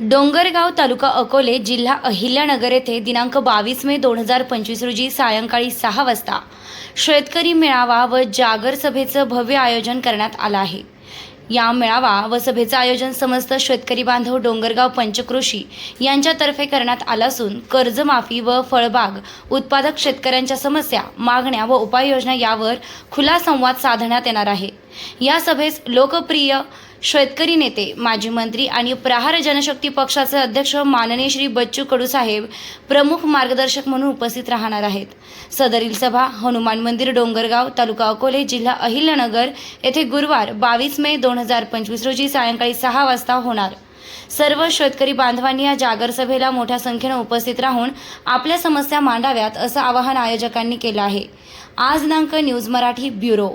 डोंगरगाव तालुका अकोले जिल्हा अहिल्यानगर येथे दिनांक बावीस मे दोन हजार पंचवीस रोजी सायंकाळी सहा वाजता शेतकरी मेळावा व जागर सभेचं भव्य आयोजन करण्यात आलं आहे. या मेळावा व सभेचं आयोजन समस्त शेतकरी बांधव डोंगरगाव पंचकृषी यांच्यातर्फे करण्यात आलं असून कर्जमाफी व फळबाग उत्पादक शेतकऱ्यांच्या समस्या मागण्या व उपाययोजना यावर खुला संवाद साधण्यात येणार आहे. या सभेस लोकप्रिय शेतकरी नेते माजी मंत्री आणि प्रहार जनशक्ती पक्षाचे अध्यक्ष माननीय श्री बच्चू कडू साहेब प्रमुख मार्गदर्शक म्हणून उपस्थित राहणार आहेत. सदरील सभा हनुमान मंदिर डोंगरगाव तालुका अकोले जिल्हा अहिल्यानगर येथे गुरुवार बावीस मे दोन हजार पंचवीस रोजी सायंकाळी सहा वाजता होणार. सर्व शेतकरी बांधवांनी या जागर सभेला मोठ्या संख्येनं उपस्थित राहून आपल्या समस्या मांडाव्यात असं आवाहन आयोजकांनी केलं आहे. आज दिनांक न्यूज मराठी ब्युरो.